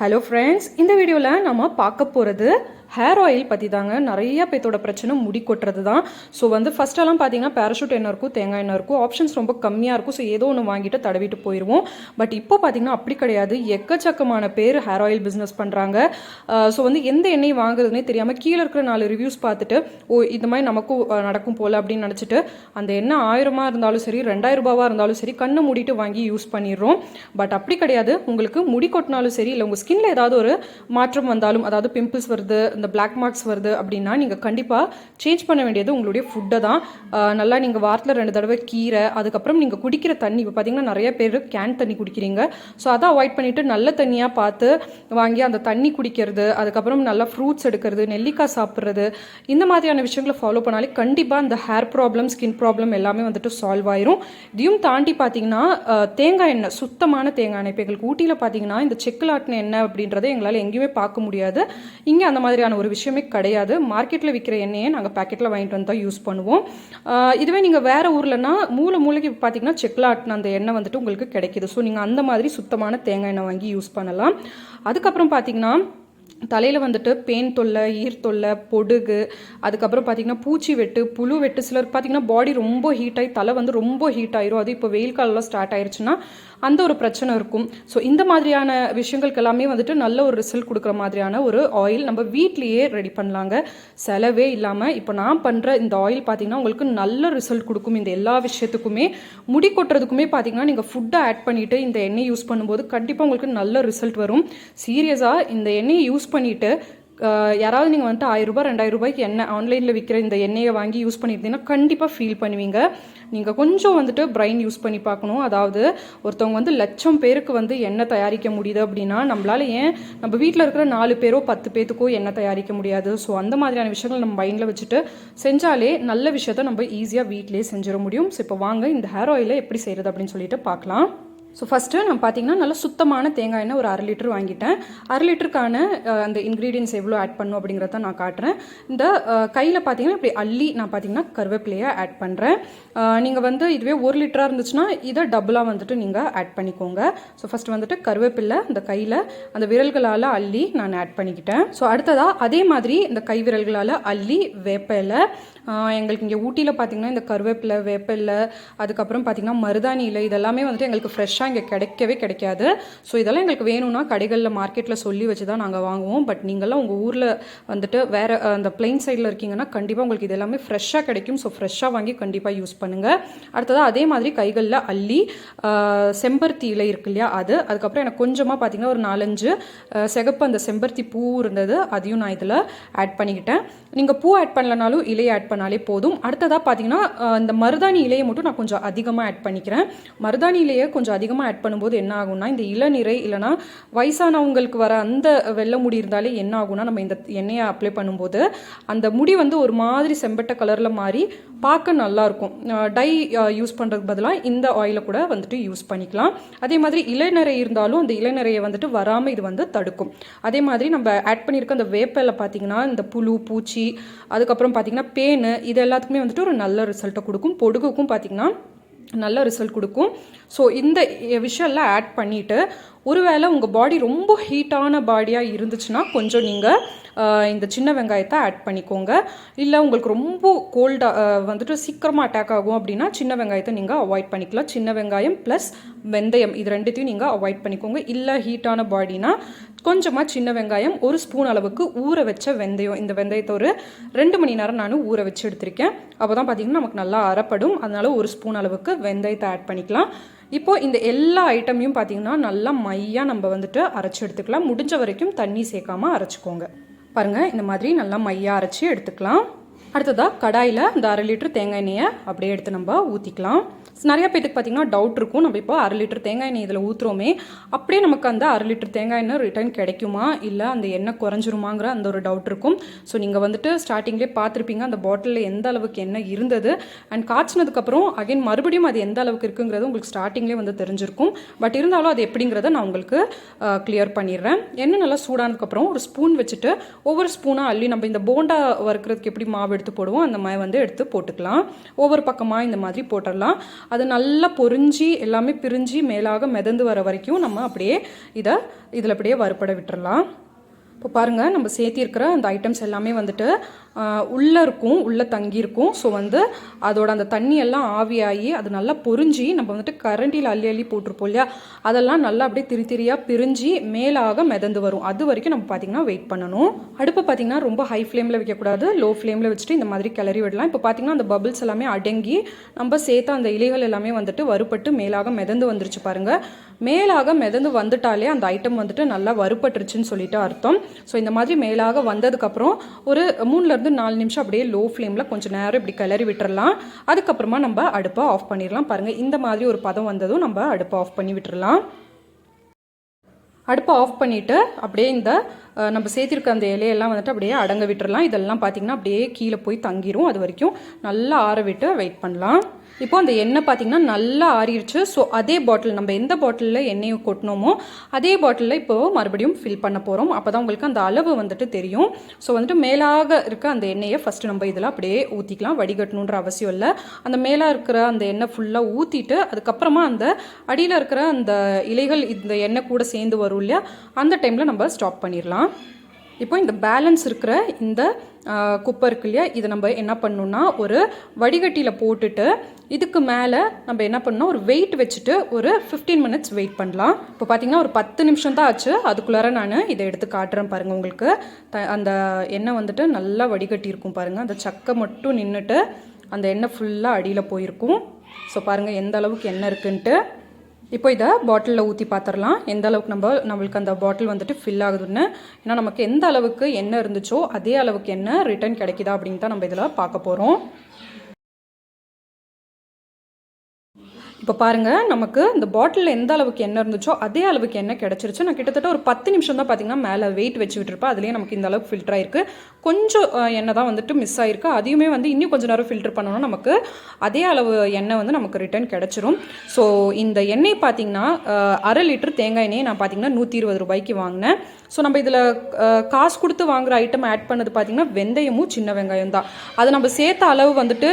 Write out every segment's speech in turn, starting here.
Hello friends இந்த வீடியோவில் நம்ம பார்க்க போகிறது ஹேர் ஆயில் பற்றி தாங்க நிறைய பேத்தோட பிரச்சனை முடி கொட்டுறது தான் ஸோ வந்து ஃபஸ்ட்டெல்லாம் பார்த்தீங்கன்னா பேராஷூட் எண்ணெய் இருக்கும் தேங்காய் எண்ணெய் இருக்கும். ஆப்ஷன்ஸ் ரொம்ப கம்மியாக இருக்கும். ஸோ ஏதோ ஒன்று வாங்கிட்டு தடவிட்டு போயிடுவோம் பட் இப்போ பார்த்தீங்கன்னா அப்படி கிடையாது. எக்கச்சக்கமான பேர் ஹேர் ஆயில் பிஸ்னஸ் பண்ணுறாங்க ஸோ வந்து எந்த எண்ணெய் வாங்குறதுனே தெரியாமல் கீழே இருக்கிற நாலு ரிவ்யூஸ் பார்த்துட்டு ஓ இந்த மாதிரி நமக்கும் நடக்கும் போல் அப்படின்னு நினச்சிட்டு அந்த எண்ணெய் ஆயிரமா இருந்தாலும் சரி ரெண்டாயிரம் ரூபாவாக இருந்தாலும் சரி கண்ணை மூடிட்டு வாங்கி யூஸ் பண்ணிடுறோம். பட் அப்படி கிடையாது. உங்களுக்கு முடி கொட்டினாலும் சரி இல்லை உங்கள் ஸ்கின்ல ஏதாவது ஒரு மாற்றம் வந்தாலும் அதாவது பிம்பிள்ஸ் வருது இந்த பிளாக் மார்க்ஸ் வருது அப்படின்னா நீங்கள் கண்டிப்பாக சேஞ்ச் பண்ண வேண்டியது உங்களுடைய ஃபுட்டை தான். நல்லா நீங்கள் வாரத்தில் ரெண்டு தடவை கீரை அதுக்கப்புறம் நீங்கள் குடிக்கிற தண்ணி. இப்போ பார்த்தீங்கன்னா நிறைய பேர் கேன் தண்ணி குடிக்கிறீங்க. ஸோ அதை அவாய்ட் பண்ணிவிட்டு நல்ல தண்ணியாக பார்த்து வாங்கி அந்த தண்ணி குடிக்கிறது அதுக்கப்புறம் நல்லா ஃப்ரூட்ஸ் எடுக்கிறது நெல்லிக்காய் சாப்பிட்றது இந்த மாதிரியான விஷயங்களை ஃபாலோ பண்ணாலே கண்டிப்பாக அந்த ஹேர் ப்ராப்ளம் ஸ்கின் ப்ராப்ளம் எல்லாமே வந்துட்டு சால்வ் ஆயிரும். இதையும் தாண்டி பார்த்தீங்கன்னா தேங்காய் எண்ணெய் சுத்தமான தேங்காய் எண்ணெய். இப்போ எங்களுக்கு ஊட்டியில் பார்த்தீங்கன்னா இந்த செக்கில் ஆட்டின எண்ணெய் அப்படின்றத எங்களால் எங்கேயுமே பார்க்க முடியாது. இங்கே அந்த மாதிரியான ஒரு விஷயமே கிடையாது. மார்க்கெட்டில் விற்கிற எண்ணெயை நாங்கள் பேக்கெட்டில் வாங்கிட்டு வந்து தான் யூஸ் பண்ணுவோம். இதுவே நீங்கள் வேறு ஊர்லனா மூளை மூளைக்கு பார்த்தீங்கன்னா செக்கில் ஆட்டின அந்த எண்ணெய் வந்துட்டு உங்களுக்கு கிடைக்குது. ஸோ நீங்கள் அந்த மாதிரி சுத்தமான தேங்காய் எண்ணெய் வாங்கி யூஸ் பண்ணலாம். அதுக்கப்புறம் பார்த்தீங்கன்னா தலையில் வந்துட்டு பேன் தொல்லை ஈர் தொல்லை பொடுகு அதுக்கப்புறம் பார்த்தீங்கன்னா பூச்சி வெட்டு புழு வெட்டு சிலர் பார்த்தீங்கன்னா பாடி ரொம்ப ஹீட் ஆகி தலை வந்து ரொம்ப ஹீட் ஆயிரும். அது இப்போ வெயில் காலம்லாம் ஸ்டார்ட் ஆயிருச்சுன்னா அந்த ஒரு பிரச்சனை இருக்கும். ஸோ இந்த மாதிரியான விஷயங்களுக்கு எல்லாமே வந்துட்டு நல்ல ஒரு ரிசல்ட் கொடுக்குற மாதிரியான ஒரு ஆயில் நம்ம வீட்லேயே ரெடி பண்ணலாங்க. செலவே இல்லாமல் இப்போ நான் பண்ணுற இந்த ஆயில் பார்த்தீங்கன்னா உங்களுக்கு நல்ல ரிசல்ட் கொடுக்கும். இந்த எல்லா விஷயத்துக்குமே முடி கொட்டுறதுக்குமே பார்த்தீங்கன்னா நீங்கள் ஃபுட்டை ஆட் பண்ணிவிட்டு இந்த எண்ணெய் யூஸ் பண்ணும்போது கண்டிப்பாக உங்களுக்கு நல்ல ரிசல்ட் வரும். சீரியஸாக இந்த எண்ணெயை யூஸ் பண்ணிவிட்டு யாராவது நீங்கள் வந்துட்டு ஆயிரம் ரூபாய் ரெண்டாயிரம் ரூபாய்க்கு எண்ணெய் ஆன்லைனில் விற்கிற இந்த எண்ணெயை வாங்கி யூஸ் பண்ணியிருந்தீங்கன்னா கண்டிப்பாக ஃபீல் பண்ணுவீங்க. நீங்கள் கொஞ்சம் வந்துட்டு பிரைன் யூஸ் பண்ணி பார்க்கணும். அதாவது ஒருத்தவங்க வந்து லட்சம் பேருக்கு வந்து எண்ணெய் தயாரிக்க முடியுது அப்படின்னா நம்மளால ஏன் நம்ம வீட்டில் இருக்கிற நாலு பேரோ பத்து பேத்துக்கோ எண்ணெய் தயாரிக்க முடியாது. ஸோ அந்த மாதிரியான விஷயங்கள் நம்ம மைண்டில் வச்சுட்டு செஞ்சாலே நல்ல விஷயத்த நம்ம ஈஸியாக வீட்டிலேயே செஞ்சிட முடியும். ஸோ இப்போ வாங்க இந்த ஹேர் ஆயிலை எப்படி செய்கிறது அப்படின்னு சொல்லிட்டு பார்க்கலாம். ஸோ ஃபஸ்ட்டு நான் பார்த்தீங்கன்னா நல்ல சுத்தமான தேங்காய் எண்ணெய் ஒரு அரை லிட்டர் வாங்கிட்டேன். அரை லிட்டருக்கான அந்த இன்க்ரீடியன்ஸ் எவ்வளோ ஆட் பண்ணும் அப்படிங்கிறத நான் காட்டுறேன். இந்த கையில் பார்த்தீங்கன்னா இப்படி அள்ளி நான் பார்த்தீங்கன்னா கருவேப்பிலையை ஆட் பண்ணுறேன் நீங்கள் வந்து இதுவே ஒரு லிட்டராக இருந்துச்சுன்னா இதை டபுளாக வந்துட்டு நீங்கள் ஆட் பண்ணிக்கோங்க. ஸோ ஃபஸ்ட்டு வந்துட்டு கருவேப்பிலை இந்த கையில் அந்த விரல்களால் அள்ளி நான் ஆட் பண்ணிக்கிட்டேன். ஸோ அடுத்ததாக அதே மாதிரி இந்த கை விரல்களால் அள்ளி வேப்பிலை எங்களுக்கு இங்கே ஊட்டியில் பார்த்தீங்கன்னா இந்த கருவேப்பிலை வேப்பில்லை அதுக்கப்புறம் பார்த்தீங்கன்னா மருதாணி இலை இதெல்லாமே வந்துட்டு எங்களுக்கு ஃப்ரெஷ்ஷாக இங்கே கிடைக்கவே கிடைக்காது. ஸோ இதெல்லாம் எங்களுக்கு வேணும்னா கடைகளில் மார்க்கெட்டில் சொல்லி வச்சு தான் நாங்கள் வாங்குவோம். பட் நீங்களாம் உங்கள் ஊரில் வந்துட்டு வேறு அந்த பிளைன் சைடில் இருக்கீங்கன்னா கண்டிப்பாக உங்களுக்கு இது எல்லாமே ஃப்ரெஷ்ஷாக கிடைக்கும். ஸோ ஃப்ரெஷ்ஷாக வாங்கி கண்டிப்பாக யூஸ் பண்ணுங்கள் அடுத்ததாக அதே மாதிரி கைகளில் அள்ளி செம்பருத்தி இலை இருக்கு இல்லையா அது அதுக்கப்புறம் எனக்கு கொஞ்சமாக பார்த்தீங்கன்னா ஒரு நாலஞ்சு சிகப்பு அந்த செம்பருத்தி பூ இருந்தது அதையும் நான் இதில் ஆட் பண்ணிக்கிட்டேன். நீங்கள் பூ ஆட் பண்ணலனாலும் இலை ஆட் பண்ணாலே போதும். அடுத்ததாக பார்த்தீங்கன்னா இந்த மருதாணி இலையை மட்டும் நான் கொஞ்சம் அதிகமாக ஆட் பண்ணிக்கிறேன். மருதாணி இலையை கொஞ்சம் அதிகமாக ஆட் பண்ணும்போது என்ன ஆகும்னா இந்த இளநிறை இல்லைனா வயசானவங்களுக்கு வர அந்த வெள்ளை முடி இருந்தாலே என்ன ஆகும்னா நம்ம இந்த எண்ணெயை அப்ளை பண்ணும்போது அந்த முடி வந்து ஒரு மாதிரி செம்பட்ட கலரில் மாறி பார்க்க நல்லாயிருக்கும் டை யூஸ் பண்ணுறதுக்கு பதிலாக இந்த ஆயிலை கூட வந்துட்டு யூஸ் பண்ணிக்கலாம். அதே மாதிரி இளநரை இருந்தாலும் அந்த இளநரையை வந்துட்டு வராமல் இது வந்து தடுக்கும். அதே மாதிரி நம்ம ஆட் பண்ணியிருக்க அந்த வேப்பில் பார்த்தீங்கன்னா இந்த புழு பூச்சி அதுக்கப்புறம் பார்த்தீங்கன்னா பேன் இது எல்லாத்துக்குமே வந்துட்டு ஒரு நல்ல ரிசல்ட்டை கொடுக்கும். பொடுகுக்கும் பார்த்தீங்கன்னா நல்ல ரிசல்ட் கொடுக்கும். ஸோ இந்த விஷயம்லாம் ஆட் பண்ணிவிட்டு ஒருவேளை உங்கள் பாடி ரொம்ப ஹீட்டான பாடியாக இருந்துச்சுன்னா கொஞ்சம் நீங்கள் இந்த சின்ன வெங்காயத்தை ஆட் பண்ணிக்கோங்க. இல்லை உங்களுக்கு ரொம்ப கோல்டாக வந்துட்டு சீக்கிரமாக அட்டாக் ஆகும் அப்படின்னா சின்ன வெங்காயத்தை நீங்கள் அவாய்ட் பண்ணிக்கலாம். சின்ன வெங்காயம் ப்ளஸ் வெந்தயம் இது ரெண்டுத்தையும் நீங்கள் அவாய்ட் பண்ணிக்கோங்க. இல்லை ஹீட்டான பாடினா கொஞ்சமாக சின்ன வெங்காயம் ஒரு ஸ்பூன் அளவுக்கு ஊற வச்ச வெந்தயம். இந்த வெந்தயத்தை ஒரு ரெண்டு மணி நேரம் நான் ஊற வச்சு எடுத்திருக்கேன். அப்போ தான் பார்த்தீங்கன்னா நமக்கு நல்லா அறப்படும் அதனால் ஒரு ஸ்பூன் அளவுக்கு வெந்தயத்தை ஆட் பண்ணிக்கலாம். இப்போது இந்த எல்லா ஐட்டமையும் பார்த்தீங்கன்னா நல்லா மையாக நம்ம வந்துட்டு அரைச்சி எடுத்துக்கலாம். முடிஞ்ச வரைக்கும் தண்ணி சேர்க்காமல் அரைச்சிக்கோங்க. பாருங்கள் இந்த மாதிரி நல்லா மையாக அரைச்சி எடுத்துக்கலாம். அடுத்ததாக கடாயில் இந்த அரை லிட்டர் தேங்காய் எண்ணெயை அப்படியே எடுத்து நம்ம ஊற்றிக்கலாம் நிறைய பேத்துக்கு பார்த்தீங்கன்னா டவுட் இருக்கும். நம்ம இப்போ அரை லிட்டர் தேங்காய் எண்ணெய் இதில் ஊற்றுறோமே அப்படியே நமக்கு அந்த அரை லிட்டர் தேங்காய் எண்ணெய் ரிட்டர்ன் கிடைக்குமா? இல்லை அந்த எண்ணெய் குறைஞ்சிருமாங்கிற அந்த ஒரு டவுட் இருக்கும். ஸோ நீங்கள் வந்துட்டு ஸ்டார்டிங்லேயே பார்த்துருப்பீங்க. அந்த பாட்டிலில் எந்த அளவுக்கு எண்ணெய் இருந்தது? அண்ட் காய்ச்சினதுக்கப்புறம் அகைன் மறுபடியும் அது எந்த அளவுக்கு இருக்குங்கிறது உங்களுக்கு ஸ்டார்டிங்லேயே வந்து தெரிஞ்சிருக்கும். பட் இருந்தாலும் அது எப்படிங்கிறத நான் உங்களுக்கு கிளியர் பண்ணிடுறேன். எண்ணெய் நல்லா சூடானதுக்கப்புறம் ஒரு ஸ்பூன் வச்சுட்டு ஒவ்வொரு ஸ்பூனாக அள்ளி நம்ம இந்த போண்டா வறுக்கிறதுக்கு எப்படி மாவு எடுத்து போடுவோம். அந்த மாதிரி வந்து எடுத்து போட்டுக்கலாம். ஒவ்வொரு பக்கமாக இந்த மாதிரி போட்டுடலாம். அது நல்லா பொரிஞ்சு எல்லாமே பிரிஞ்சு மேலாக மிதந்து வர வரைக்கும் நம்ம அப்படியே இதை இதில் அப்படியே வறுப்பட விட்டுறலாம். இப்போ பாருங்கள் நம்ம சேர்த்திருக்கிற அந்த ஐட்டம்ஸ் எல்லாமே வந்துட்டு உள்ளே இருக்கும் உள்ளே தங்கியிருக்கும் ஸோ வந்து அதோட அந்த தண்ணி எல்லாம் ஆவியாகி அது நல்லா பொறிஞ்சி நம்ம வந்துட்டு கரண்டியில் அள்ளி அள்ளி போட்டிருப்போம் இல்லையா? அதெல்லாம் நல்லா அப்படியே திரி திரியாக பிரிஞ்சு மேலாக மிதந்து வரும். அது வரைக்கும் நம்ம பார்த்திங்கன்னா வெயிட் பண்ணணும். அடுப்பை பார்த்திங்கன்னா ரொம்ப ஹை ஃப்ளேமில் வைக்கக்கூடாது. லோ ஃப்ளேமில் வச்சுட்டு இந்த மாதிரி கிளறி விடலாம். இப்போ பார்த்திங்கன்னா அந்த பபிள்ஸ் எல்லாமே அடங்கி நம்ம சேர்த்த அந்த இலைகள் எல்லாமே வந்துட்டு வறுபட்டு மேலாக மிதந்து வந்துருச்சு பாருங்கள் மேலாக மிதந்து வந்துட்டாலே அந்த ஐட்டம் வந்துட்டு நல்லா வறுபட்டுருச்சுன்னு சொல்லிட்டு அர்த்தம். ஸோ இந்த மாதிரி மேலாக வந்ததுக்கப்புறம் ஒரு மூணுலேருந்து நாலு நிமிஷம் அப்படியே லோ ஃப்ளேமில் கொஞ்சம் நேரம் இப்படி கிளறி விட்டுறலாம். அதுக்கப்புறமா நம்ம அடுப்பை ஆஃப் பண்ணிடலாம். பாருங்கள் இந்த மாதிரி ஒரு பதம் வந்ததும் நம்ம அடுப்பை ஆஃப் பண்ணி விட்டுறலாம். அடுப்பை ஆஃப் பண்ணிவிட்டு அப்படியே இந்த நம்ம சேர்த்திருக்க அந்த இலையெல்லாம் வந்துட்டு அப்படியே அடங்க விட்டுறலாம். இதெல்லாம் பார்த்திங்கன்னா அப்படியே கீழே போய் தங்கிரும். அது வரைக்கும் நல்லா ஆற விட்டு வெயிட் பண்ணலாம். இப்போ அந்த எண்ணெய் பார்த்திங்கன்னா நல்லா ஆறிடுச்சு ஸோ அதே பாட்டில் நம்ம எந்த பாட்டிலில் எண்ணெயை கொட்டினோமோ அதே பாட்டிலில் இப்போ மறுபடியும் ஃபில் பண்ண போகிறோம் அப்போ தான் உங்களுக்கு அந்த அளவு வந்துட்டு தெரியும். ஸோ வந்துட்டு மேலாக இருக்க அந்த எண்ணெயை ஃபஸ்ட்டு நம்ம இதில் அப்படியே ஊற்றிக்கலாம் வடிகட்டணுன்ற அவசியம் இல்லை. அந்த மேலே இருக்கிற அந்த எண்ணெய் ஃபுல்லாக ஊற்றிட்டு அதுக்கப்புறமா அந்த அடியில் இருக்கிற அந்த இலைகள் இந்த எண்ணெய் கூட சேர்ந்து வரும் இல்லையா? அந்த டைமில் நம்ம ஸ்டாப் பண்ணிடலாம் இப்போ இந்த பேலன்ஸ் இருக்கிற இந்த குப்பை இருக்கு இல்லையா இதை நம்ம என்ன பண்ணணும்னா ஒரு வடிகட்டியில் போட்டுட்டு இதுக்கு மேலே நம்ம என்ன பண்ணணும் ஒரு வெயிட் வச்சுட்டு ஒரு ஃபிஃப்டீன் மினிட்ஸ் வெயிட் பண்ணலாம். இப்போ பார்த்தீங்கன்னா ஒரு பத்து நிமிஷம் தான் ஆச்சு. அதுக்குள்ளார நான் இதை எடுத்து காட்டுறேன் பாருங்கள் உங்களுக்கு. த அந்த எண்ணெய் வந்துட்டு நல்லா வடிகட்டி இருக்கும் பாருங்கள் அந்த சக்கை மட்டும் நின்றுட்டு அந்த எண்ணெய் ஃபுல்லாக அடியில் போயிருக்கும். ஸோ பாருங்கள் எந்த அளவுக்கு எண்ணெய் இருக்குன்ட்டு. இப்போ இதை பாட்டிலில் ஊற்றி பார்த்துடலாம் எந்த அளவுக்கு நம்ம நம்மளுக்கு அந்த பாட்டில் வந்துட்டு ஃபில் ஆகுதுன்னு. ஏன்னா நமக்கு எந்த அளவுக்கு எண்ணெய் இருந்துச்சோ அதே அளவுக்கு எண்ணெய் ரிட்டர்ன் கிடைக்குதா அப்படின்னு தான் நம்ம இதில் பார்க்க போகிறோம் இப்போ பாருங்கள் நமக்கு இந்த பாட்டிலில் எந்த அளவுக்கு எண்ணெய் இருந்துச்சோ அதே அளவுக்கு எண்ணெய் கிடச்சிருச்சு நான் கிட்டத்தட்ட ஒரு பத்து நிமிஷம் தான் பார்த்தீங்கன்னா மேலே வெயிட் வச்சு விட்டுருப்பேன் அதுலேயே நமக்கு இந்த அளவுக்கு ஃபில்டர் ஆயிருக்கு. கொஞ்சம் எண்ணெய் தான் வந்துட்டு மிஸ் ஆயிருக்கு. அதையுமே வந்து இன்னும் கொஞ்சம் நேரம் ஃபில்டர் பண்ணணும்னா நமக்கு அதே அளவு எண்ணெய் வந்து நமக்கு ரிட்டர்ன் கிடச்சிரும். ஸோ இந்த எண்ணெய் பார்த்தீங்கன்னா அரை லிட்டர் தேங்காய் எண்ணெயை நான் பார்த்தீங்கன்னா நூற்றி இருபது ரூபாய்க்கு வாங்கினேன். ஸோ நம்ம இதில் காசு கொடுத்து வாங்குற ஐட்டம் ஆட் பண்ணது பார்த்தீங்கன்னா வெந்தயமும் சின்ன வெங்காயம் தான். அது நம்ம சேர்த்த அளவு வந்துட்டு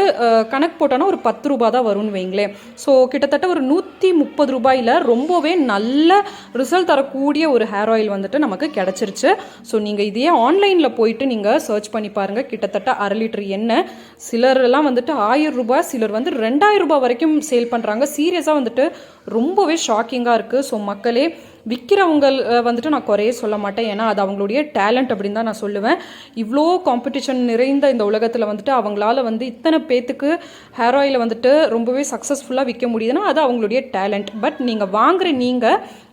கணக்கு போட்டோன்னா ஒரு பத்து ரூபா தான் வரும்னு வைங்களேன். ஸோ கிட்டத்தட்ட ஒரு நூற்றி முப்பது ரூபாயில் ரொம்பவே நல்ல ரிசல்ட் தரக்கூடிய ஒரு ஹேர் ஆயில் வந்துட்டு நமக்கு கிடச்சிருச்சு. ஸோ நீங்கள் இதையே ஆன்லைனில் போயிட்டு நீங்கள் சர்ச் பண்ணி பாருங்கள் கிட்டத்தட்ட அரை லிட்டர் எண்ணெய் சிலர் எல்லாம் வந்துட்டு ஆயிரம் ரூபாய் சிலர் வந்து ரெண்டாயிரம் ரூபாய் வரைக்கும் சேல் பண்ணுறாங்க சீரியஸாக வந்துட்டு ரொம்பவே ஷாக்கிங்காக இருக்குது ஸோ மக்களே விற்கிறவங்க வந்துட்டு நான் குறைய சொல்ல மாட்டேன். ஏன்னா அது அவங்களுடைய டேலண்ட் அப்படின்னு தான் நான் சொல்லுவேன். இவ்வளோ காம்படிஷன் நிறைந்த இந்த உலகத்தில் வந்துட்டு அவங்களால வந்து இத்தனை பேத்துக்கு ஹேர் ஆயில் வந்துட்டு ரொம்பவே சக்ஸஸ்ஃபுல்லாக விற்க முடியுதுன்னா அது அவங்களுடைய டேலண்ட் பட் நீங்கள் வாங்குற நீங்கள்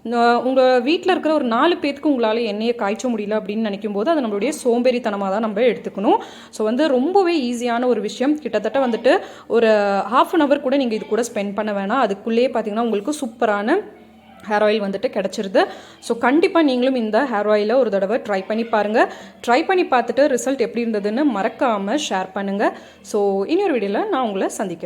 உங்கள் வீட்டில் இருக்கிற ஒரு நாலு பேத்துக்கு உங்களால் எண்ணெயை காய்ச்ச முடியல அப்படின்னு நினைக்கும் போது அது நம்மளுடைய சோம்பேறித்தனமாக தான் நம்ம எடுத்துக்கணும். ஸோ வந்து ரொம்பவே ஈஸியான ஒரு விஷயம். கிட்டத்தட்ட வந்துட்டு ஒரு ஹாஃப் அன் ஹவர் கூட நீங்கள் இது கூட ஸ்பெண்ட் பண்ண வேணாம். அதுக்குள்ளேயே பார்த்தீங்கன்னா உங்களுக்கு சூப்பரான ஹேர் ஆயில் வந்துட்டு கிடச்சிருது. ஸோ கண்டிப்பாக நீங்களும் இந்த ஹேர் ஆயிலை ஒரு தடவை ட்ரை பண்ணி பாருங்கள் ட்ரை பண்ணி பார்த்துட்டு ரிசல்ட் எப்படி இருந்ததுன்னு மறக்காமல் ஷேர் பண்ணுங்கள் ஸோ இன்னொரு வீடியோவில் நான் உங்களை சந்திக்கிறேன்.